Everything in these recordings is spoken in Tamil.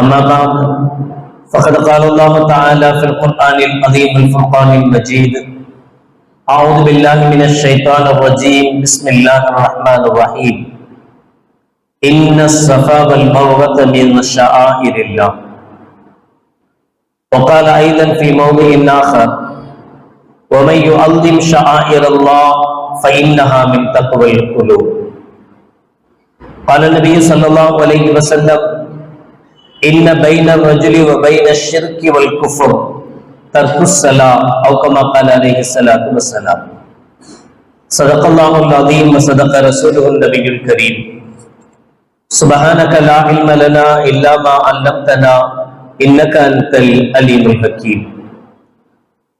أما بعد فقد قال الله تعالى في القرآن العظيم الفرقان المجيد أعوذ بالله من الشيطان الرجيم. بسم الله الرحمن الرحيم. إن الصفا والمروة من شعائر الله. وقال أيضا في موضع آخر ومن يعظم شعائر الله فإنها من تقوى القلوب. قال النبي صلى الله عليه وسلم إن بين الرجل وبين الشرك والكفر ترك الصلاة أو كما قال عليه الصلاة والسلام. صدق الله العظيم وصدق رسوله النبي الكريم. سبحانك لا علم لنا إلا ما علمتنا إنك أنت العليم الحكيم.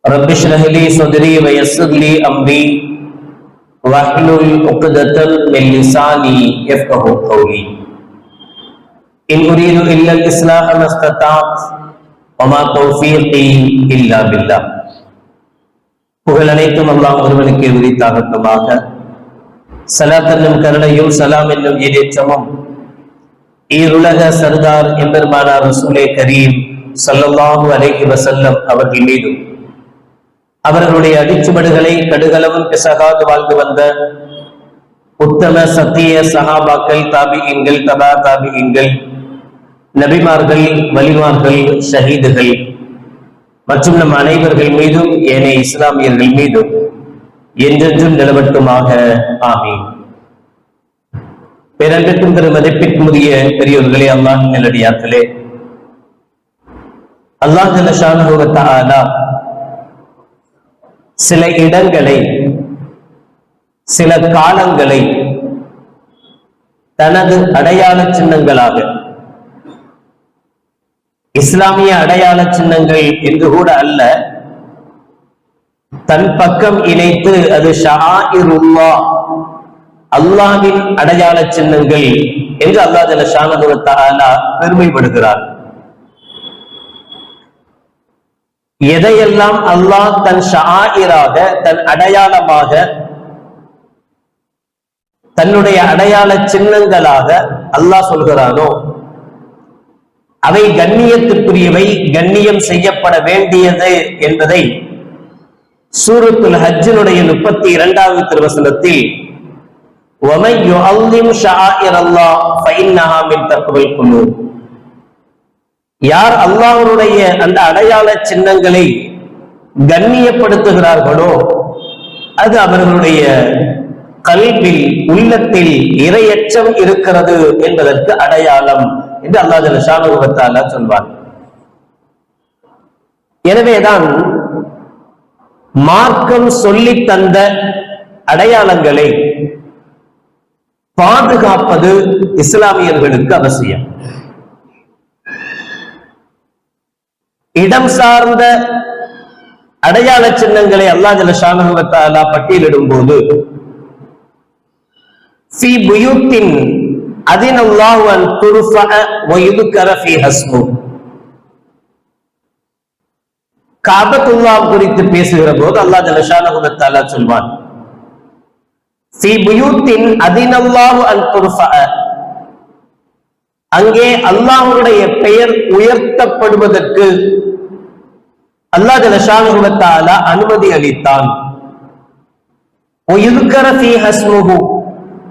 رب اشرح لي صدري ويسر لي أمري. واحلل عقدة من لساني يفقه قولي. إن أريد إلا الإصلاح ما استطعت وما توفيقي إلا بالله புகழ் அனைத்தும் அல்லாஹ் ஒருவனுக்கு உரித்தாகட்டுமாக சலாத் என்னும் கருணையும் சலாம் என்னும் ஈரேற்றமும் ஈருலக சர்தார் எம்பெருமானார் ரசூலே கரீம் சல்லல்லாஹு அலைஹி வசல்லம் அவர்கள் மீதும் அவர்களுடைய அடிச்சுவடுகளை கடுகளவும் பிசகாது வாழ்ந்து வந்த உத்தம சத்திய சஹாபாக்கள் தாபிகங்கள் தபா தாபிகங்கள் நபிமார்கள் வலிமார்கள் ஷஹீதுகள் மற்றும் நம் அனைவர்கள் மீதும் ஏனைய இஸ்லாமியர்கள் மீதும் என்றென்றும் நிலவட்டுமாக ஆமீன். பிறந்திருக்கும் திரு மதிப்பிற்குரிய பெரியோர்களே அல்லாஹ் நிலடியாக்களே அல்லாஹ் ஜலஷானுகத்தாலா சில இடங்களை சில காலங்களை தனது அடையாள சின்னங்களாக இஸ்லாமிய அடையாள சின்னங்கள் என்று கூட அல்ல. தன் பக்கம் இணைத்து அது ஷஹாஇருல்லா அல்லாவின் அடையாள சின்னங்கள் என்று அல்லாஹ் ஜல ஷானகுரத்தாலா பெருமைப்படுகிறார். எதையெல்லாம் அல்லாஹ் தன் ஷஹாயிராக தன் அடையாளமாக தன்னுடைய அடையாள சின்னங்களாக அல்லாஹ் சொல்கிறானோ அவை கண்ணியத்துக்குரியவை கண்ணியம் செய்யப்பட வேண்டியது என்பதை சூரத்துல் ஹஜ்ஜினுடைய முப்பத்தி இரண்டாவது திருவசனத்தில் யார் அல்லாஹருடைய அந்த அடையாள சின்னங்களை கண்ணியப்படுத்துகிறார்களோ அது அவர்களுடைய கல்வி உள்ளத்தில் இரையச்சம் இருக்கிறது என்பதற்கு அடையாளம். என்று அல்லாஹ் ஷானுபத்தால சொல்வார். எனவேதான் மார்க்கம் சொல்லி தந்த அடையாளங்களை பாதுகாப்பது இஸ்லாமியர்களுக்கு அவசியம். இடம் சார்ந்த அடையாள சின்னங்களை அல்லாஹ் ஜல ஷானுபத்தாலா பட்டியலிடும் போது அதின் அல்லாஹ் அன் குறித்து பேசுகிற போது அல்லாஹ் ஜலஷான சொல்வான். ஃபீ புயூத்தின் அதின் அல்லாஹ் அங்கே அல்லாஹுடைய பெயர் உயர்த்தப்படுவதற்கு அல்லா ஜலஷானுவத்தால அனுமதி அளித்தான்.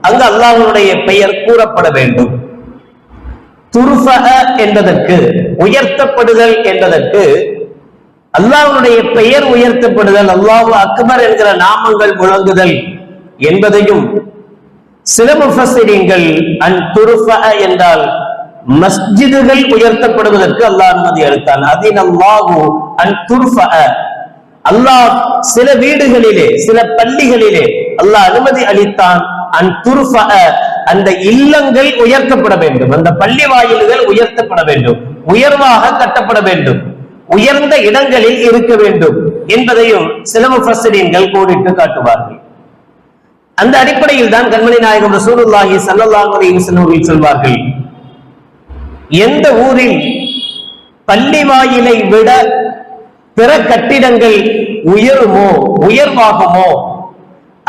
அங்கு அல்லாஹனுடைய பெயர் கூறப்பட வேண்டும். துருஃப என்பதற்கு உயர்த்தப்படுதல் என்பதற்கு அல்லாஹனுடைய பெயர் உயர்த்தப்படுதல் அல்லாஹு அக்பர் என்கிற நாமங்கள் முழங்குதல் என்பதையும் சில முஃபசிரியங்கள் அன் துருஃப என்றால் மஸ்ஜிதுகள் உயர்த்தப்படுவதற்கு அல்லாஹ் அனுமதி அளித்தான். அதின் அல்லாஹு அன் துருஃப அல்லாஹ் சில வீடுகளிலே சில பள்ளிகளிலே அல்லாஹ் அனுமதி அளித்தான். அந்த இல்லங்கள் உயர்த்தப்பட வேண்டும். அந்த பள்ளி வாயில்கள் உயர்த்தப்பட வேண்டும். உயர்வாக கட்டப்பட வேண்டும். உயர்ந்த இடங்களில் இருக்க வேண்டும் என்பதையும் சில முஃபஸ்ஸிரீன்கள் கோடிட்டு காட்டுவார்கள். அந்த அடிப்படையில் தான் கண்மணி நாயகம் ரசூலுல்லாஹி ஸல்லல்லாஹு அலைஹி சொல்வார்கள் எந்த ஊரில் பள்ளி வாயிலை விட பிற கட்டிடங்கள் உயருமோ உயர்வாகுமோ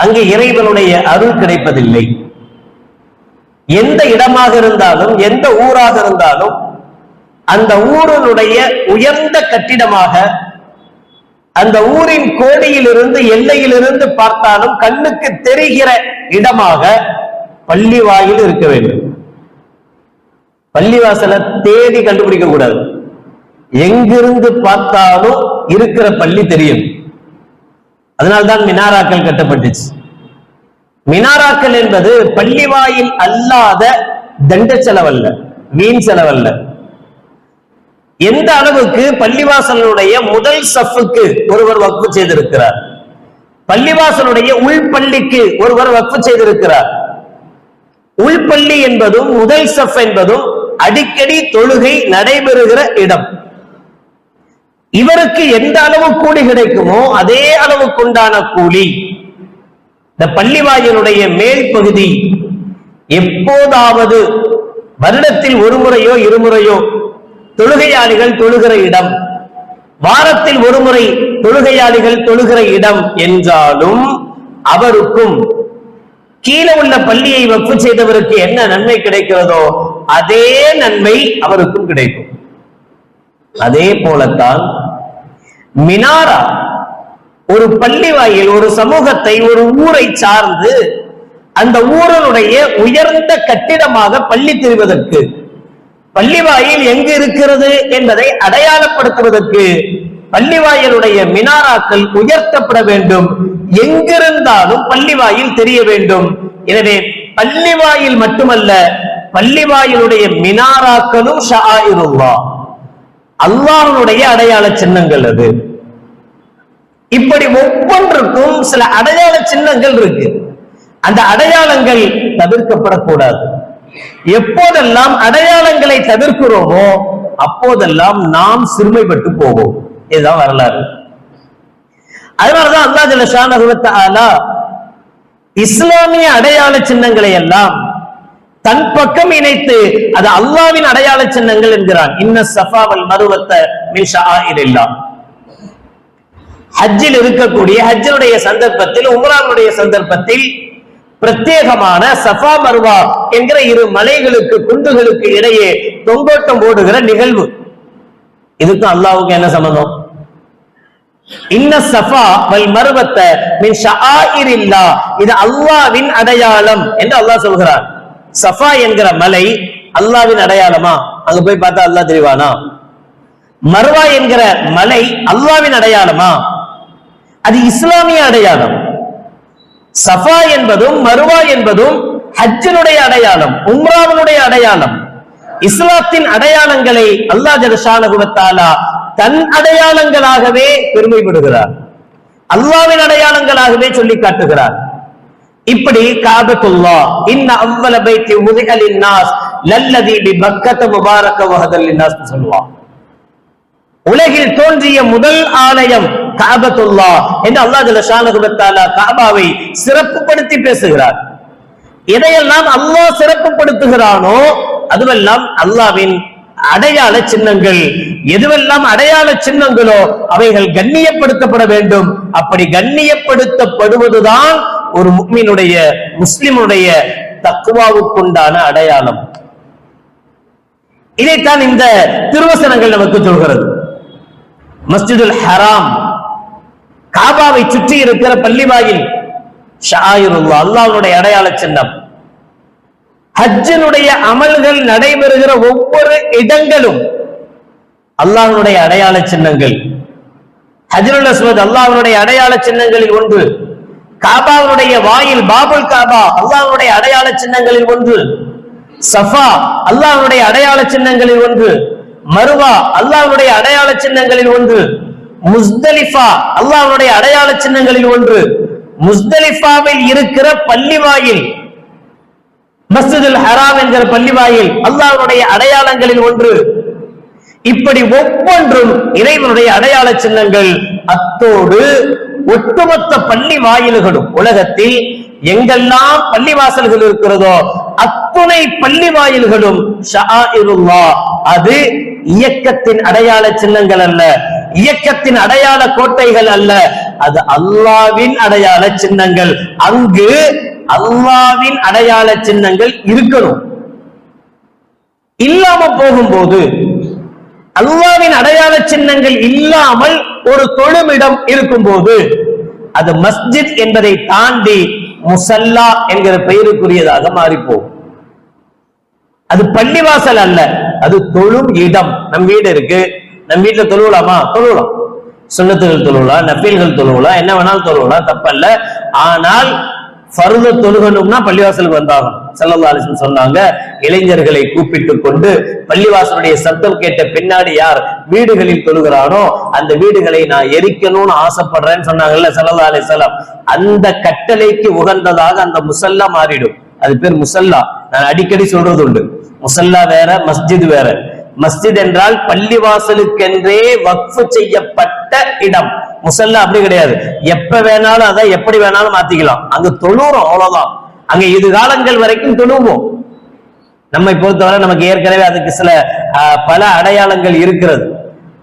அங்கு இறைவனுடைய அருள் கிடைப்பதில்லை. எந்த இடமாக இருந்தாலும் எந்த ஊராக இருந்தாலும் அந்த ஊரினுடைய உயர்ந்த கட்டிடமாக அந்த ஊரின் கோடியிலிருந்து எல்லையிலிருந்து பார்த்தாலும் கண்ணுக்கு தெரிகிற இடமாக பள்ளி வாயில் இருக்க வேண்டும். பள்ளிவாசலை தேடி கண்டுபிடிக்க கூடாது. எங்கிருந்து பார்த்தாலும் இருக்கிற பள்ளி தெரியும். அதனால்தான் மினாராக்கள் கட்டப்பட்டுச்சு. மினாராக்கள் என்பது பள்ளி வாயில் அல்லாத தண்ட செலவல்ல வீண் செலவல்ல. எந்த அளவுக்கு பள்ளிவாசலுடைய முதல் சஃபுக்கு ஒருவர் வக்ஃபு செய்திருக்கிறார்? பள்ளிவாசலுடைய உள்பள்ளிக்கு ஒருவர் வக்ஃபு செய்திருக்கிறார். உள்பள்ளி என்பதும் முதல் சஃப் என்பதும் அடிக்கடி தொழுகை நடைபெறுகிற இடம். இவருக்கு எந்த அளவு கூலி கிடைக்குமோ அதே அளவுக்குண்டான கூலி. இந்த பள்ளிவாயலுடைய மேல் பகுதி எப்போதாவது வருடத்தில் ஒரு முறையோ இருமுறையோ தொழுகையாளிகள் தொழுகிற இடம் வாரத்தில் ஒரு முறை தொழுகையாளிகள் தொழுகிற இடம் என்றாலும் அவருக்கும் கீழே உள்ள பள்ளியை வப்பு செய்தவருக்கு என்ன நன்மை கிடைக்கிறதோ அதே நன்மை அவருக்கும் கிடைக்கும். அதே போலத்தான் மினாரா. ஒரு பள்ளி வாயில் ஒரு சமூகத்தை ஒரு ஊரை சார்ந்து அந்த ஊரனுடைய உயர்ந்த கட்டிடமாக பள்ளி தெரிவதற்கு பள்ளிவாயில் எங்கு இருக்கிறது என்பதை அடையாளப்படுத்துவதற்கு பள்ளிவாயலுடைய மினாராக்கள் உயர்த்தப்பட வேண்டும். எங்கிருந்தாலும் பள்ளிவாயில் தெரிய வேண்டும். எனவே பள்ளிவாயில் மட்டுமல்ல பள்ளிவாயிலுடைய மினாராக்களும் ஷாயிருல்லா. அல்லாஹனுடைய அடையாள சின்னங்கள் அது. இப்படி ஒவ்வொன்றுக்கும் சில அடையாள சின்னங்கள் இருக்கு. அந்த அடையாளங்கள் தவிர்க்கப்படக்கூடாது. எப்போதெல்லாம் அடையாளங்களை தவிர்க்கிறோமோ அப்போதெல்லாம் நாம் சிறுமைப்பட்டு போவோம். இதுதான் வரலாறு. அதனாலதான் அல்லா ஜல்ல இஸ்லாமிய அடையாள சின்னங்களை எல்லாம் தன் பக்கம் இணைத்து அது அல்லாவின் அடையாள சின்னங்கள் என்கிறான். இன்ன சஃபாவல் மருவத்தை மின் ஹஜ்ஜில் இருக்கக்கூடிய ஹஜ்ஜனுடைய சந்தர்ப்பத்தில் உம்ரானுடைய சந்தர்ப்பத்தில் பிரத்யேகமான சஃபா மருவா என்கிற இரு மலைகளுக்கு குண்டுகளுக்கு இடையே தொங்கோட்டம் ஓடுகிற நிகழ்வு. இதுக்கும் அல்லாவுக்கு என்ன சம்பந்தம்? இன்ன சஃபா வல் மருவத்தை மின் இது அல்லாவின் அடையாளம் என்று அல்லாஹ் சொல்கிறார் சஃபா என்கிற மலை அல்லாவின் அடையாளமா? அங்க போய் பார்த்தா அல்லாஹ் தெரிவானா? மர்வா என்கிற மலை அல்லாவின் அடையாளமா? அது இஸ்லாமிய அடையாளம். சஃபா என்பதும் மருவா என்பதும் ஹஜ்ஜனுடைய அடையாளம் உம்ராவனுடைய அடையாளம். இஸ்லாத்தின் அடையாளங்களை அல்லாஹ் ஜலஷானகுவத்தாலா தன் அடையாளங்களாகவே பெருமைப்படுகிறார். அல்லாவின் அடையாளங்களாகவே சொல்லி காட்டுகிறார். இப்படி காபத்துல்லா. இன்ன அவ்வள பைத்தி உதிகலின் நாஸ் லல்லதி பி பக்கத்த முபாரக்க வஹதல் நாஸ் சொல்லுவான் உலகில் தோன்றிய முதல் ஆலயம் காபத்துல்லா. என்று அல்லாஹ் ஜலஷானகுவத்தாலா காபாவை சிறப்புப்படுத்தி பேசுகிறார். எதையெல்லாம் அல்லாஹ் சிறப்புப்படுத்துகிறானோ அதுவெல்லாம் அல்லாவின் அடையாள சின்னங்கள். எதுவெல்லாம் அடையாள சின்னங்களோ அவைகள் கண்ணியப்படுத்தப்பட வேண்டும். அப்படி கண்ணியப்படுத்தப்படுவதுதான் ஒரு முக்மினுடைய முஸ்லிமுடைய தக்குவாவுக்குண்டான அடையாளம். இதைத்தான் இந்த திருவசனங்கள் நமக்கு சொல்கிறது. மஸ்ஜிதுல் ஹராம் காபாவை சுற்றி இருக்கிற பள்ளிவாயில் ஷாயிருல்லா அல்லாஹ்வுடைய அடையாள சின்னம். ஹஜ்ஜனுடைய அமல்கள் நடைபெறுகிற ஒவ்வொரு இடங்களும் அல்லாஹனுடைய அடையாள சின்னங்கள். ஹஜ்ருல் அஸ்வத் அல்லாஹனுடைய அடையாள சின்னங்களில் ஒன்று. காபாவுடைய வாயில் பாபுல் காபா அல்லாஹ்வுடைய அடையாள சின்னங்களில் ஒன்று. சஃபா அல்லாஹ்வுடைய அடையாள சின்னங்களில் ஒன்று. மருவா அல்லாவுடைய அடையாள சின்னங்களில் ஒன்று. முஸ்தலிஃபா அல்லாஹ்வுடைய அடையாள சின்னங்களில் ஒன்று. முஸ்தலிஃபாவில் இருக்கிற பள்ளிவாயில் மஸ்ஜிதுல் ஹராம் என்கிற பள்ளிவாயில் அல்லாவுடைய அடையாளங்களில் ஒன்று. இப்படி ஒவ்வொன்றும் இறைவனுடைய அடையாள சின்னங்கள் அத்தோடு ஒட்டுமொத்த பள்ளி வாயில்களும் உலகத்தில் எங்கெல்லாம் பள்ளி வாசல்கள் இருக்கிறதோ அத்துணை பள்ளி வாயில்களும் அது இயக்கத்தின் அடையாள சின்னங்கள் அல்ல. இயக்கத்தின் அடையாள கோட்டைகள் அல்ல. அது அல்லாவின் அடையாள சின்னங்கள். அங்கு அல்லாவின் அடையாள சின்னங்கள் இருக்கணும். இல்லாம போகும்போது அல்லாவின் அடையாள சின்னங்கள் இல்லாமல் ஒரு தொழுமிடம் இருக்கும் போது அது மஸ்ஜித் என்பதை தாண்டி முசல்லா என்கிற பெயருக்குரியதாக மாறிப்போம். அது பள்ளிவாசல் அல்ல அது தொழும் இடம். நம் வீடு இருக்கு நம் வீட்டுல தொழுவலாமா? தொழுவலாம். சுண்ணத்துகள் தொழுவலாம் நப்பீல்கள் தொழுவலாம் என்ன வேணாலும் தொழுவலாம் தப்பல்ல. ஆனால் ஃபர்து தொழுகணும்னா பள்ளிவாசலுக்கு வந்தாகும் ஸல்லல்லாஹு சொன்னாங்க இளைஞர்களை கூப்பிட்டு கொண்டு பள்ளிவாசலுடைய சத்தம் கேட்ட பின்னாடி யார் வீடுகளில் தொழுகிறானோ அந்த வீடுகளை நான் எரிக்கணும்னு ஆசைப்படுறேன்னு சொன்னாங்கல்ல ஸல்லல்லாஹு அலைஹி அந்த கட்டளைக்கு உகந்ததாக அந்த முசல்லா மாறிடும். அது பேர் முசல்லா. நான் அடிக்கடி சொல்றது உண்டு முசல்லா வேற மஸ்ஜித் வேற. மஸ்ஜித் என்றால் பள்ளிவாசலுக்கென்றே வக்ஃபு செய்யப்பட்ட இடம். முசல்ல அப்படி கிடையாது. எப்ப வேணாலும் அதை எப்படி வேணாலும் மாத்திக்கலாம். அங்க தொழுறோம் அவ்வளவுதான். அங்க இது காலங்கள் வரைக்கும் தொழுவோம். நம்மை பொறுத்தவரை நமக்கு ஏற்கனவே அதுக்கு சில ஆஹ், பல அடையாளங்கள் இருக்கிறது.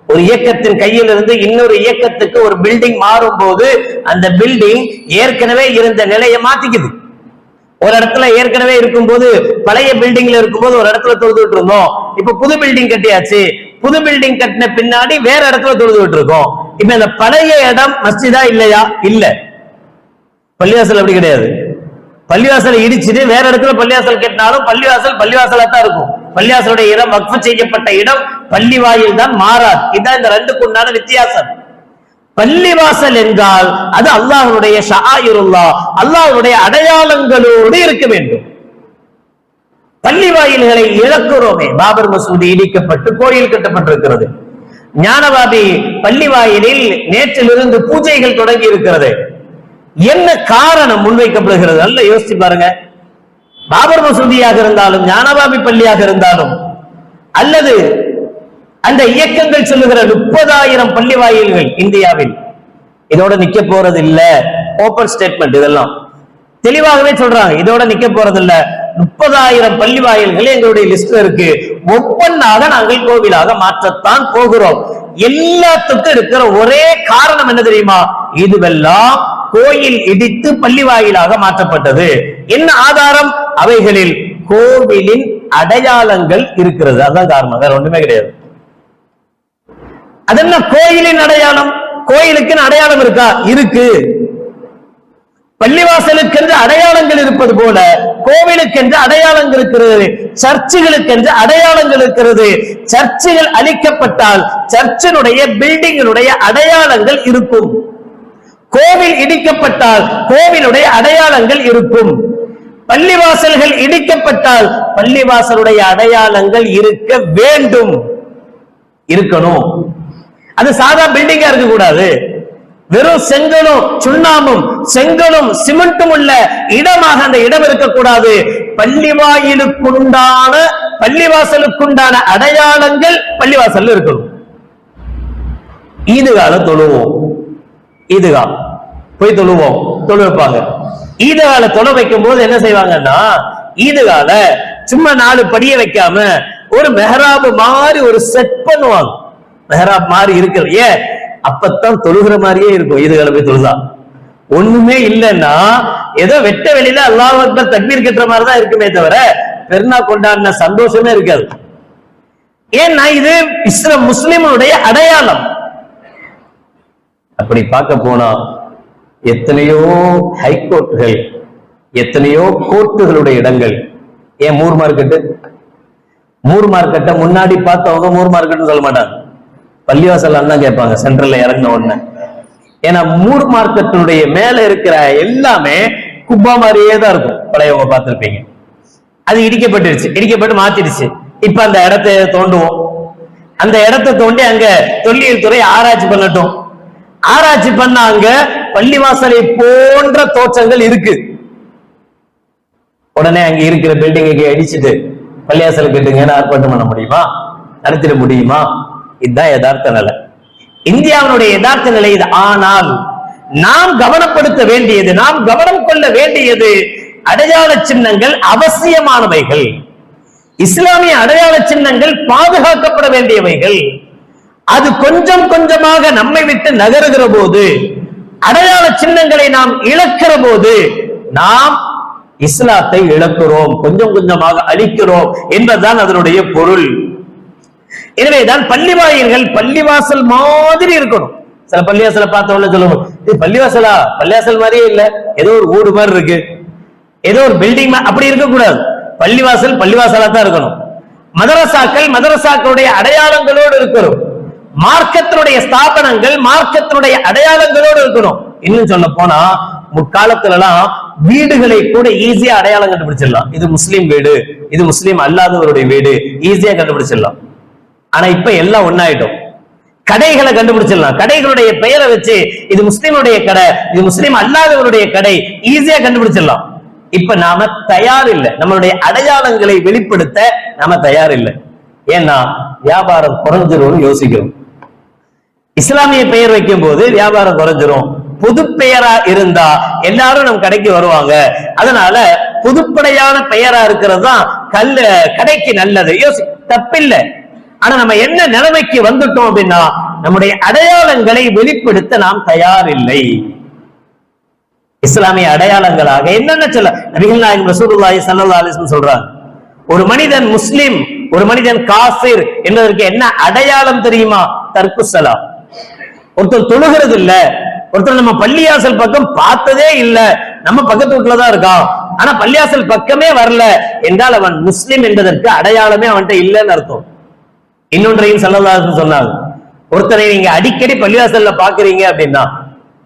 ஒரு இயக்கத்தின் கையில் இருந்து இன்னொரு இயக்கத்துக்கு ஒரு பில்டிங் மாறும் போது அந்த பில்டிங் ஏற்கனவே இருந்த நிலையை மாத்திக்குது. ஒரு இடத்துல ஏற்கனவே இருக்கும்போது பழைய பில்டிங்ல இருக்கும்போது ஒரு இடத்துல தொழுதுட்டு இருந்தோம். இப்ப புது பில்டிங் கட்டியாச்சு. புது பில்டிங் கட்டின பின்னாடி வேற இடத்துல தொழுதுட்டு இருக்கோம் இப்ப இந்த பழைய இடம் மஸ்ஜிதா இல்லையா? இல்ல. பள்ளிவாசல் அப்படி கிடையாது. பள்ளிவாசலை இடிச்சிட்டு வேற இடத்துல பள்ளிவாசல் கட்டினாலும் பள்ளிவாசல் பள்ளிவாசலா தான் இருக்கும். பள்ளிவாசலுடைய இடம் வக்ஃபு செய்யப்பட்ட இடம் பள்ளி வாயில் தான் மாறாது. இதுதான் இந்த ரெண்டுக்கு உண்டான வித்தியாசம். பள்ளிவாசல் என்றால் அது அல்லாஹனுடைய ஷஆயிருல்லா அல்லாஹ்வுடைய அடையாளங்களோடு இருக்க வேண்டும். பள்ளி வாயில்களை இழக்கிறோமே. பாபர் மசூதி இடிக்கப்பட்டு கோயில் கட்டப்பட்டிருக்கிறது. ஞானவாபி பள்ளி வாயிலில் நேற்றிலிருந்து பூஜைகள் தொடங்கி இருக்கிறது. என்ன காரணம் முன்வைக்கப்படுகிறது? நல்ல யோசிச்சு பாருங்க. பாபர் மசூதியாக இருந்தாலும் ஞானவாபி பள்ளியாக இருந்தாலும் அல்லது அந்த இயக்கங்கள் சொல்லுகிற முப்பதாயிரம் பள்ளி வாயில்கள் இந்தியாவில். இதோட நிக்க போறது இல்ல ஓபன் ஸ்டேட்மெண்ட் இதெல்லாம். தெளிவாகவே சொல்றாங்க. இதோட நிக்க போறது இல்ல முப்பதாயிரம் பள்ளி வாயில்கள் எங்களுடைய லிஸ்ட்ல இருக்கு. ஒவ்வொன்றாக நாங்கள் கோவிலாக மாற்றத்தான் போகிறோம். எல்லாத்துக்கும் இருக்கிற ஒரே காரணம் என்ன தெரியுமா? இதுவெல்லாம் கோயில் இடித்து பள்ளி வாயிலாக மாற்றப்பட்டது. என்ன ஆதாரம்? அவைகளில் கோவிலின் அடையாளங்கள் இருக்கிறது. அதான் காரணம். வேற ஒண்ணுமே கிடையாது. அது என்ன கோயிலின் அடையாளம்? கோயிலுக்குன்னு அடையாளம் இருக்கா? இருக்கு. பள்ளிவாசலுக்கென்று அடையாளங்கள் இருப்பது போல கோவிலுக்கென்று அடையாளங்கள் இருக்கிறது சர்ச்சுகளுக்கென்று அடையாளங்கள் இருக்கிறது. சர்ச்சுகள் அழிக்கப்பட்டால் சர்ச்சினுடைய பில்டிங்கினுடைய அடையாளங்கள் இருக்கும். கோவில் இடிக்கப்பட்டால் கோவிலுடைய அடையாளங்கள் இருக்கும். பள்ளிவாசல்கள் இடிக்கப்பட்டால் பள்ளிவாசலுடைய அடையாளங்கள் இருக்க வேண்டும். இருக்கணும். அது சாதா பில்டிங்கா இருக்க கூடாது வெறும் செங்கலும் சுண்ணாமும் செங்கலும் சிமெண்ட்டும் உள்ள இடமாக அந்த இடம் இருக்கக்கூடாது. பள்ளிவாயிலுக்குண்டான பள்ளிவாசலுக்குண்டான அடையாளங்கள் பள்ளிவாசல்ல இருக்கணும். ஈதுகால தொழுவோம். ஈதுகா. போய் தொழுவோம். தொழு வைப்பாங்க. ஈதுகால தொலை வைக்கும் போது என்ன செய்வாங்கன்னா ஈதுகால சும்மா நாலு படிய வைக்காம ஒரு மெஹராபு மாதிரி ஒரு செட் பண்ணுவாங்க. மெஹராப் மாதிரி இருக்கிறது. ஏன்? அப்பத்தான் தொழுகிற மாதிரியே இருக்கும் ஈதுகால போய் தொழுதா. ஒண்ணுமே இல்லைன்னா ஏதோ வெட்ட வெளியில அல்லாஹ் அக்பர் தக்பீர் கட்டுற மாதிரிதான் இருக்குமே தவிர பெருநா கொண்டாடின சந்தோஷமே இருக்காது. ஏன்னா இது இஸ்லாம் முஸ்லிமுடைய அடையாளம்? அப்படி பார்க்க போனா எத்தனையோ ஹைகோர்ட்டுகள் எத்தனையோ கோர்ட்டுகளுடைய இடங்கள் ஏன் மூர் மார்க்கெட்டு? மூர் மார்க்கெட்டை முன்னாடி பார்த்தவங்க மூர் மார்க்கெட்னு சொல்ல மாட்டாங்க. பள்ளிவாசல் தான் கேட்பாங்க சென்ட்ரல்ல இறங்கின உடனே. ஏன்னா மூர் மார்க்கத்தினுடைய மேல இருக்கிற எல்லாமே குப்பா மாதிரியே தான் இருக்கும். பழையவங்க பார்த்துருப்பீங்க. அது இடிக்கப்பட்டுருச்சு. இடிக்கப்பட்டு மாத்திடுச்சு. இப்ப அந்த இடத்தை தோண்டுவோம். அந்த இடத்தை தோண்டி அங்க தொல்லியல் துறை ஆராய்ச்சி பண்ணட்டும். ஆராய்ச்சி பண்ண அங்க பள்ளிவாசலை போன்ற தோற்றங்கள் இருக்கு. உடனே அங்க இருக்கிற பில்டிங்கை அடிச்சுட்டு பள்ளிவாசல் கட்டுங்கன்னு ஆர்ப்பாட்டம் பண்ண முடியுமா? நடத்திட முடியுமா? இதுதான் யதார்த்த நிலை. இந்தியாவினுடைய யதார்த்த நிலை இது. ஆனால் நாம் கவனப்படுத்த வேண்டியது நாம் கவனம் கொள்ள வேண்டியது அடையாள சின்னங்கள் அவசியமானவைகள். இஸ்லாமிய அடையாள சின்னங்கள் பாதுகாக்கப்பட வேண்டியவைகள். அது கொஞ்சம் கொஞ்சமாக நம்மை விட்டு நகருகிற போது அடையாள சின்னங்களை நாம் இழக்கிற போது நாம் இஸ்லாத்தை இழக்கிறோம் கொஞ்சம் கொஞ்சமாக அழிக்கிறோம் என்பதுதான் அதனுடைய பொருள். எனவேதான் பள்ளிவாயில்கள் பள்ளிவாசல் மாதிரி இருக்கணும். சில பள்ளிவாசலை பார்த்த சொல்லுவோம் இது பள்ளிவாசலா? பள்ளிவாசல் மாதிரியே இல்ல. ஏதோ ஒரு ஊடு மாதிரி இருக்கு. ஏதோ ஒரு பில்டிங் அப்படி இருக்கக்கூடாது. பள்ளிவாசல் பள்ளிவாசலா தான் இருக்கணும். மதரசாக்கள் மதரசாக்களுடைய அடையாளங்களோடு இருக்கணும். மார்க்கத்தினுடைய ஸ்தாபனங்கள் மார்க்கத்தினுடைய அடையாளங்களோடு இருக்கணும். இன்னும் சொல்ல போனா முற்காலத்துல எல்லாம் வீடுகளை கூட ஈஸியா அடையாளம் கண்டுபிடிச்சிடலாம். இது முஸ்லீம் வீடு இது முஸ்லீம் அல்லாதவருடைய வீடு ஈஸியா கண்டுபிடிச்சிடலாம். ஆனா இப்ப எல்லாம் ஒன்னாயிட்டோம் கடைகளை கண்டுபிடிச்சிடலாம். கடைகளுடைய பெயரை வச்சு இது முஸ்லீமுடைய கடை இது முஸ்லீம் அல்லாதவருடைய கடை ஈஸியா கண்டுபிடிச்சிடலாம். இப்ப நாம தயார் இல்லை நம்மளுடைய அடையாளங்களை வெளிப்படுத்த நாம தயார் இல்லை ஏன்னா வியாபாரம் குறைஞ்சிரும்னு யோசிக்கிறோம். இஸ்லாமிய பெயர் வைக்கும் போது வியாபாரம் குறைஞ்சிரும். புது பெயரா இருந்தா எல்லாரும் நம் கடைக்கு வருவாங்க. அதனால புதுப்படையான பெயரா இருக்கிறது தான் கல்ல கடைக்கு நல்லது. யோசி தப்பில்லை. ஆனா நம்ம என்ன நிலைமைக்கு வந்துட்டோம் அப்படின்னா நம்முடைய அடையாளங்களை வெளிப்படுத்த நாம் தயார் இல்லை இஸ்லாமிய அடையாளங்களாக என்னென்ன சொல்ல நபிகள் நாயகம் ரசூலுல்லாஹி ஸல்லல்லாஹு அலைஹி சொல்றாங்க ஒரு மனிதன் முஸ்லிம் ஒரு மனிதன் காசிர் என்பதற்கு என்ன அடையாளம் தெரியுமா? தர்க்கு சலாம். ஒருத்தர் தொழுகிறது இல்ல ஒருத்தர் நம்ம பள்ளியாசல் பக்கம் பார்த்ததே இல்ல நம்ம பக்கத்து வீட்டுல தான் இருக்கான் ஆனா பள்ளியாசல் பக்கமே வரல என்றால் அவன் முஸ்லிம் என்பதற்கு அடையாளமே அவன்கிட்ட இல்லைன்னு அர்த்தம். இன்னொன்றையும் செல்லதாசன் சொன்னாங்க ஒருத்தரை நீங்க அடிக்கடி பள்ளிவாசல்ல பாக்குறீங்க அப்படின்னா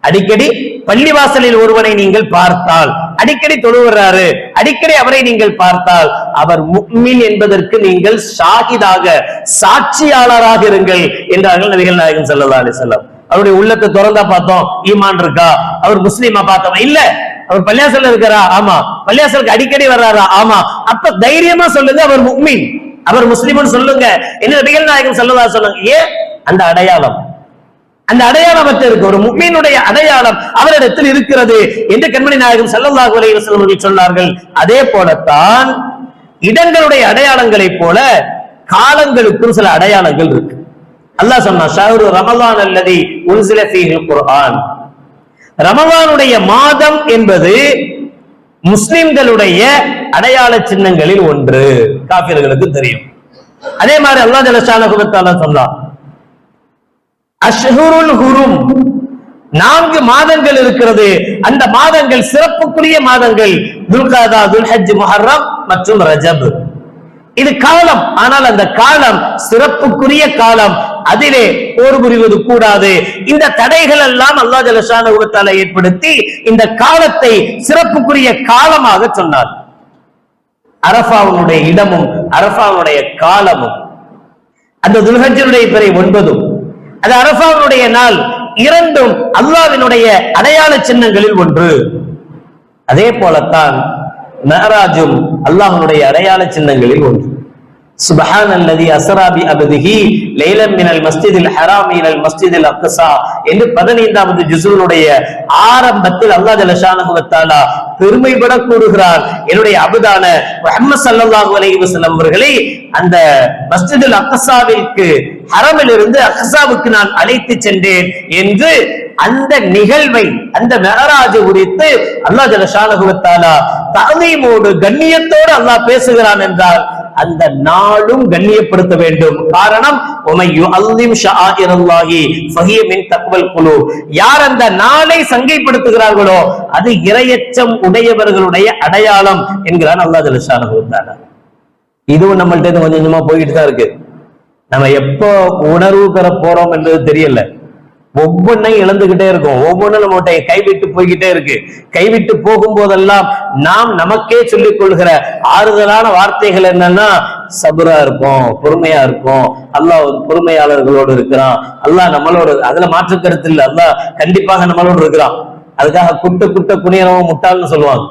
அடிக்கடி பள்ளிவாசலில் ஒருவனை நீங்கள் பார்த்தால் அடிக்கடி தொழுகிறாரு அடிக்கடி அவரை நீங்கள் பார்த்தால் அவர் முக்மின் என்பதற்கு நீங்கள் ஷாகிதாக சாட்சியாளராக இருங்கள் என்றார்கள் நபிகள் நாயகம் ஸல்லல்லாஹு அலி வஸல்லம். அவருடைய உள்ளத்தை திறந்தா பார்த்தோம் ஈமான் இருக்கா? அவர் முஸ்லீமா பார்த்தோம்? இல்ல. அவர் பள்ளியாசல்ல இருக்கிறா ஆமா. பள்ளியாசலுக்கு அடிக்கடி வர்றாரா? ஆமா. அப்ப தைரியமா சொல்லுங்க அவர் முக்மின். அவர் முஸ்லிம்னு சொல்லுங்க. என்ன நபிகள் நாயகம் சொல்லதா சொல்லுங்க ஏன்? அந்த அடையாளம். அந்த அடையாளம் இருக்கு? ஒரு முக்மீனுடைய அடையாளம் அவரிடத்தில் இருக்கிறது என்று கண்மணி நாயகம் செல்லல்லாஹு அலைஹி வஸல்லம் அவர்கள் சொன்னார்கள். அதே போலத்தான் இடங்களுடைய அடையாளங்களைப் போல காலங்களுக்கும் சில அடையாளங்கள் இருக்கு. அல்லாஹ் சொன்னா ஷஹரு ரமலான் அல்லதி உன்சில ஃபீஹில் குர்ஆன். ரமலானுடைய மாதம் என்பது முஸ்லிம்களுடைய அடையாள சின்னங்களில் ஒன்று. காபிர்களுக்கு தெரியும். அதே மாதிரி அல்லா ஜலஷான சொன்னான். அஷ்ஹுருல் ஹுரும். நான்கு மாதங்கள் இருக்கிறது. அந்த மாதங்கள் சிறப்புக்குரிய மாதங்கள். துல்காதா துல்ஹஜ் முஹர்ரம் மற்றும் ரஜப். இது காலம். ஆனால் அந்த காலம் சிறப்புக்குரிய காலம். அதிலே போர் புரிவது கூடாது. இந்த தடைகள் எல்லாம் அல்லா ஜலசான ஏற்படுத்தி இந்த காலத்தை சிறப்புக்குரிய காலமாக சொன்னார். அரபாவுடைய இடமும் அரபாவுடைய காலமும் அந்த துல்ஹஜனுடைய பிறை ஒன்பதும் அது அரபாவுடைய நாள் இரண்டும் அல்லாவினுடைய அடையாள சின்னங்களில் ஒன்று. அதே போலத்தான் மெஹராஜும் அல்லாஹனுடைய அடையாள சின்னங்களில் ஒன்று. சுபஹான் அல்லதி அசராபி அபதிஹி லைலம் மினல் மஸ்ஜிதில் ஹராம் இலல் மஸ்ஜிதில் அக்ஸா என்று பதினைந்தாவது ஜுசுனுடைய ஆரம்பத்தில் அல்லாஹ் ஜலஷானஹு வத்தாலா பெருமைப்பட கூறுகிறார். என்னுடைய அபுதான முஹம்மது ஸல்லல்லாஹு அலைஹி வஸல்லம் அவர்களை அந்த மஸ்ஜிதுல் அக்ஸாவிற்கு ஹரமிலிருந்து அக்ஸாவுக்கு நான் அழைத்து சென்றேன் என்று அந்த நிகழ்வை அந்த மெஹராஜ் குறித்து அல்லாஹ் ஜலஷானஹு வத்தாலா தஅலீமோடு கண்ணியத்தோடு அல்லாஹ் பேசுகிறான் என்றால் அந்த நாளும் கண்ணியப்படுத்த வேண்டும். காரணம் உமையு அல்லிம் ஷாயிரல்லாஹி ஃபஹிய தக்வல் குழு யார் அந்த நாளை சங்கைப்படுத்துகிறார்களோ அது இரையச்சம் உடையவர்களுடைய அடையாளம் என்கிறான் அல்லாஹ் ஜலஷானஹு வத்தாலா. இதுவும் நம்மள்ட்ட இருந்து கொஞ்சம் கொஞ்சமா போயிட்டு தான் இருக்கு. நம்ம எப்போ உணர்வு பெற போறோம் என்றது தெரியல. ஒவ்வொன்றையும் இழந்துகிட்டே இருக்கும். ஒவ்வொன்றும் நம்மகிட்ட கைவிட்டு போய்கிட்டே இருக்கு. கைவிட்டு போகும் போதெல்லாம் நாம் நமக்கே சொல்லிக் கொள்கிற ஆறுதலான வார்த்தைகள் என்னன்னா சபுரா இருப்போம் பொறுமையா இருப்போம். அல்லாஹ் ஒரு பொறுமையாளர்களோடு இருக்கிறான். அல்லாஹ் நம்மளோட அதுல மாற்று கருத்து இல்லை. அல்லாஹ் கண்டிப்பாக நம்மளோடு இருக்கிறான். அதுக்காக குட்ட குட்ட குனியறவன் முட்டாள்னு சொல்லுவாங்க.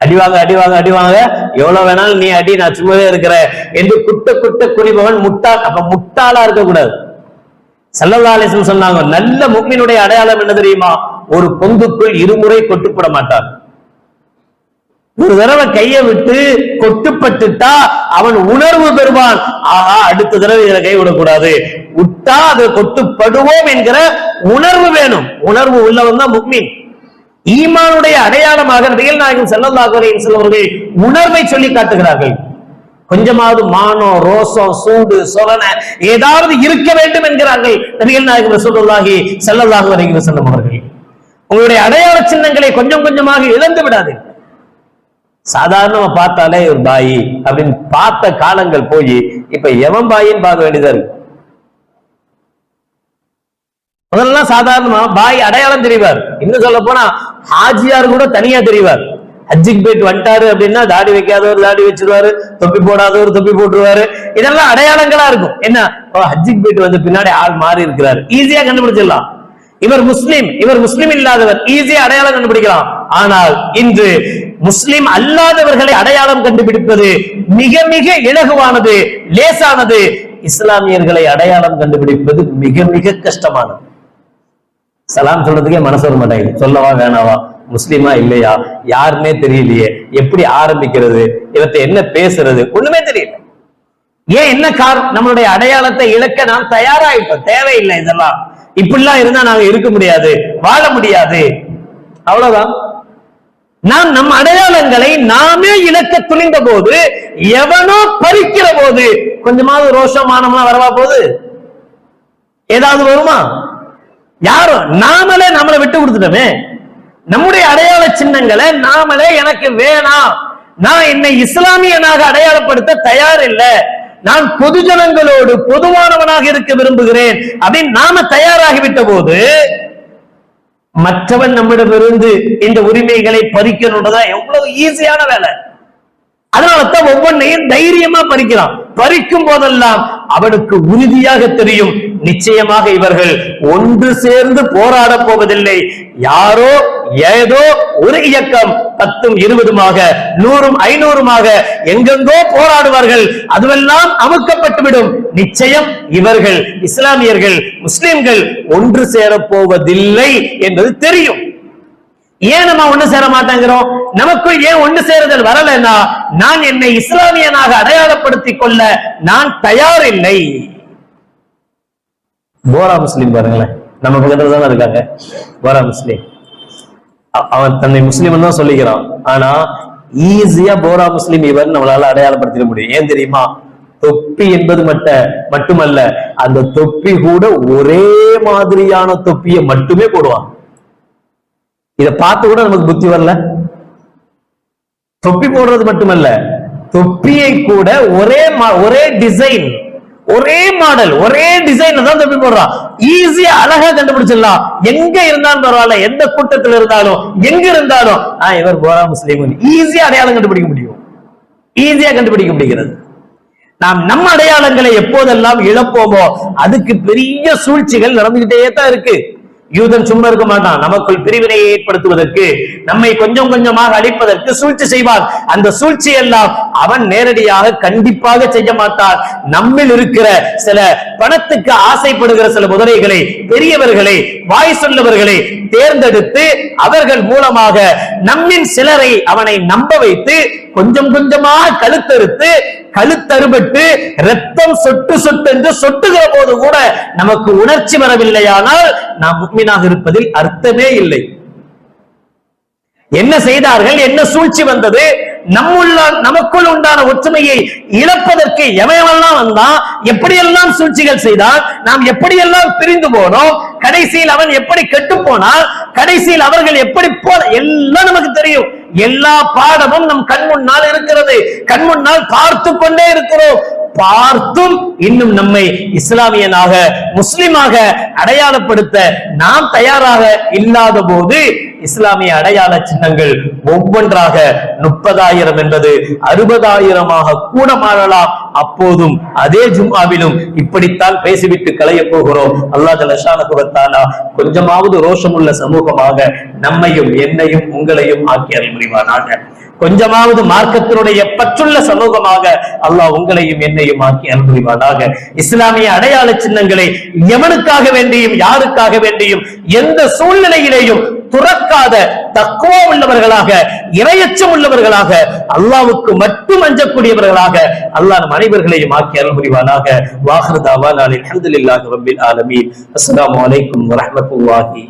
அடிவாங்க அடிவாங்க அடிவாங்க எவ்வளவு வேணாலும் நீ அடி நான் சும்மாவே இருக்கிறேன். என்று குட்ட குட்ட குனிபவன் முட்டாள். அப்ப முட்டாளா இருக்கக்கூடாது. சல்லல்லா அலிஸ்லம் சொன்னாங்க நல்ல முக்மினுடைய அடையாளம் என்ன தெரியுமா? ஒரு பொங்குக்குள் இருமுறை கொட்டுப்பட மாட்டார் ஒரு தடவை கையை விட்டு கொட்டுப்பட்டுட்டா அவன் உணர்வு பெறுவான். ஆஹா அடுத்த தடவை இதை கை விடக்கூடாது. விட்டா அது கொட்டுப்படுவோம் என்கிற உணர்வு வேணும். உணர்வு உள்ளவன் தான் முக்மின். ஈமானுடைய அடையாளமாக நபிகள் நாயகம் ஸல்லல்லாஹு அலைஹி அவர்கள் உணர்வை சொல்லி காட்டுகிறார்கள். கொஞ்சமாவது மானம் ரோசம் சூடு சொலன ஏதாவது இருக்க வேண்டும் என்கிறார்கள் நபிகள் நாயகம் ரசூலுல்லாஹி ஸல்லல்லாஹு அலைஹி வஸல்லம் அவர்கள். உங்களுடைய அடையாள சின்னங்களை கொஞ்சம் கொஞ்சமாக இழந்து விடாது சாதாரணமா பார்த்தாலே ஒரு பாயி அப்படின்னு பார்த்த காலங்கள் போய் இப்ப எவன் பாயின்னு பார்க்க வேண்டியதா இருக்கு? முதல்ல சாதாரணமா பாய் அடையாளம் தெரிவார். இன்னும் சொல்ல போனா ஹாஜியார் கூட தனியா தெரிவார். ஹஜ்ஜிக்கு போயிட்டு வந்துட்டாரு அப்படின்னா தாடி வைக்காதவர் தாடி வச்சிருவாரு தொப்பி போடாதவர் தொப்பி போட்டுருவாரு. இதெல்லாம் அடையாளங்களா இருக்கும். என்ன? ஓ, ஹஜ்ஜிக்கு போயிட்டு வந்து பின்னாடி ஆள் மாறி இருக்கிறாரு. ஈஸியா கண்டுபிடிச்சிடலாம். இவர் முஸ்லிம். இவர் முஸ்லிம் இல்லாதவர். ஈஸியா அடையாளம் கண்டுபிடிக்கலாம். ஆனால் இன்று முஸ்லிம் அல்லாதவர்களை அடையாளம் கண்டுபிடிப்பது மிக மிக இலகுவானது லேசானது. இஸ்லாமியர்களை அடையாளம் கண்டுபிடிப்பது மிக மிக கஷ்டமானது. சலாம் சொல்றதுக்கே மனசு வர மாட்டேங்குது. சொல்லவா வேணாவா? முஸ்லிமா இல்லையா? யாருன்னே தெரியலையே. எப்படி ஆரம்பிக்கிறது? இவற்றை என்ன பேசுறது? ஒண்ணுமே தெரியல. ஏன் என்ன காரணம்? நம்மளுடைய அடையாளத்தை இழக்க நாம் தயாராயிட்டோம். தேவையில்லை இதெல்லாம். இப்படிலாம் இருந்தா நாங்க இருக்க முடியாது. வாழ முடியாது. அவ்வளவுதான். நாம் நம் அடையாளங்களை நாமே இழக்க துணிந்த போது எவனோ பறிக்கிற போது கொஞ்சமாவது ரோஷமானம்லாம் வரவா போகுது? ஏதாவது வருமா? யாரும் நாமளே நம்மளை விட்டு கொடுத்துட்டோமே. நம்முடைய அடையாள சின்னங்களை நாமளே எனக்கு வேணாம். நான் என்னை இஸ்லாமியனாக அடையாளப்படுத்த தயார் இல்ல நான் பொதுஜனங்களோடு பொதுவானவனாக இருக்க விரும்புகிறேன் அப்படின்னு நாம தயாராகிவிட்ட போது மற்றவன் நம்மிடமிருந்து இந்த உரிமைகளை பறிக்கணுன்றதா எவ்வளவு ஈஸியான வேலை. அதனாலதான் ஒவ்வொன்றையும் தைரியமா பறிக்கிறான் பறிக்கும் போதெல்லாம் அவனுக்கு உறுதியாக தெரியும் நிச்சயமாக இவர்கள் ஒன்று சேர்ந்து போராட போவதில்லை. யாரோ ஏதோ ஒரு இயக்கம் பத்தும் இருபதுமாக நூறும் ஐநூறுமாக எங்கெங்கோ போராடுவார்கள். அதுவெல்லாம் அமுக்கப்பட்டுவிடும். நிச்சயம் இவர்கள் இஸ்லாமியர்கள் முஸ்லிம்கள் ஒன்று சேரப்போவதில்லை என்பது தெரியும். ஏன் நம்ம ஒண்ணு சேர மாட்டேங்கிறோம் நமக்குள் ஏன் ஒண்ணு சேருதல் வரலன்னா நான் என்னை இஸ்லாமியனாக அடையாளப்படுத்திக் கொள்ள நான் தயார் இல்லை போரா முஸ்லீம் பாருங்களேன். நம்ம பக்கத்துல தானே இருக்காங்க. போரா முஸ்லீம். அவன் தன்னை முஸ்லீம் தான் சொல்லிக்கிறான் ஆனா ஈஸியா போரா முஸ்லீம் இவர் நம்மளால அடையாளப்படுத்திட முடியும். ஏன் தெரியுமா? தொப்பி என்பது மட்ட மட்டுமல்ல அந்த தொப்பி கூட ஒரே மாதிரியான தொப்பியை மட்டுமே போடுவான். இத பார்த்து கூட நமக்கு புத்தி வரல. தொப்பி போடுறது மட்டுமல்ல தொப்பியை கூட ஒரே மா- ஒரே டிசைன் ஒரே மாடல் ஒரே டிசைன் தான் தப்பி போடுறான் ஈஸியா அழகா கண்டுபிடிச்சிடலாம். எங்க இருந்தாலும் பரவாயில்ல எந்த கூட்டத்தில் இருந்தாலும் எங்க இருந்தாலும். ஆஹ் இவர் போரா முஸ்லீம் ஈஸியா அடையாளம் கண்டுபிடிக்க முடியும். ஈஸியா கண்டுபிடிக்க முடிகிறது. நாம் நம்ம அடையாளங்களை எப்போதெல்லாம் இழப்போமோ அதுக்கு பெரிய சூழ்ச்சிகள் நடந்துகிட்டே தான் இருக்கு. யூதன் சும்மா இருக்க மாட்டான். நமக்குள் பிரிவினையை ஏற்படுத்துவதற்கு நம்மை கொஞ்சம் கொஞ்சமாக அழிப்பதற்கு சூழ்ச்சி செய்வான். அந்த சூழ்ச்சி எல்லாம் அவன் நேரடியாக கண்டிப்பாக செய்ய மாட்டான். நம்மில் இருக்கிற சில பணத்துக்கு ஆசைப்படுகிற சில முதலைகளை பெரியவர்களை வாய் சொல்லவர்களை தேர்ந்தெடுத்து அவர்கள் மூலமாக நம்மின் சிலரை அவனை நம்ப வைத்து கொஞ்சம் கொஞ்சமா கழுத்தறுத்து கழுத்தறுபட்டு ரத்தம் சொட்டு சொட்டு என்று சொட்டுகிற போது கூட நமக்கு உணர்ச்சி வரவில்லையானால் நாம் முக்மீனாக இருப்பதில் அர்த்தமே இல்லை. என்ன செய்தார்கள்? என்ன சூழ்ச்சி வந்தது? நம்முள்ள நமக்குள் உண்டான ஒற்றுமையை இழப்பதற்கு எவையெல்லாம் வந்தான் எப்படியெல்லாம் சூழ்ச்சிகள் செய்தான் நாம் எப்படியெல்லாம் பிரிந்து போனோம் கடைசியில் அவன் எப்படி கெட்டு போனால் கடைசியில் அவர்கள் எப்படி போ எல்லாம் நமக்கு தெரியும். எல்லா பாடமும் நம் கண் முன்னால் இருக்கிறது. கண் முன்னால் பார்த்து கொண்டே இருக்கிறோம். பார்த்தும் இன்னும் நம்மை இஸ்லாமியனாக முஸ்லிமாக அடையாளப்படுத்த நாம் தயாராக இல்லாத போது இஸ்லாமிய அடையாள சின்னங்கள் ஒவ்வொன்றாக முப்பதாயிரம் என்பது அறுபதாயிரமாக கூட மாறலாம். அப்போதும் அதே ஜும்மாவிலும் இப்படித்தான் பேசிவிட்டு களைய போகிறோம். அல்லாஹ் கொஞ்சமாவது ரோஷமுள்ள சமூகமாக நம்மையும் என்னையும் உங்களையும் ஆக்கி அருள் புரிவானாக கொஞ்சமாவது மார்க்கத்தினுடைய பற்றுள்ள சமூகமாக அல்லாஹ் உங்களையும் என்னையும் ஆக்கி அருள் இஸ்லாமிய அடையாள சின்னங்களை எவனுக்காக வேண்டியும் யாருக்காக வேண்டியும் எந்த சூழ்நிலையிலேயும் துறக்காத தக்குவா உள்ளவர்களாக இரையச்சம் உள்ளவர்களாக அல்லாவுக்கு மட்டும் அஞ்சக்கூடியவர்களாக அல்லாஹ் நம் அனைவர்களையும் ஆக்கி அருள் புரிவானாக. வாஹர் தாவான் அல்ஹம்துலில்லாஹி ரப்பில் ஆலமீன். அஸ்ஸலாமு அலைக்கும் வரஹ்மத்துல்லாஹி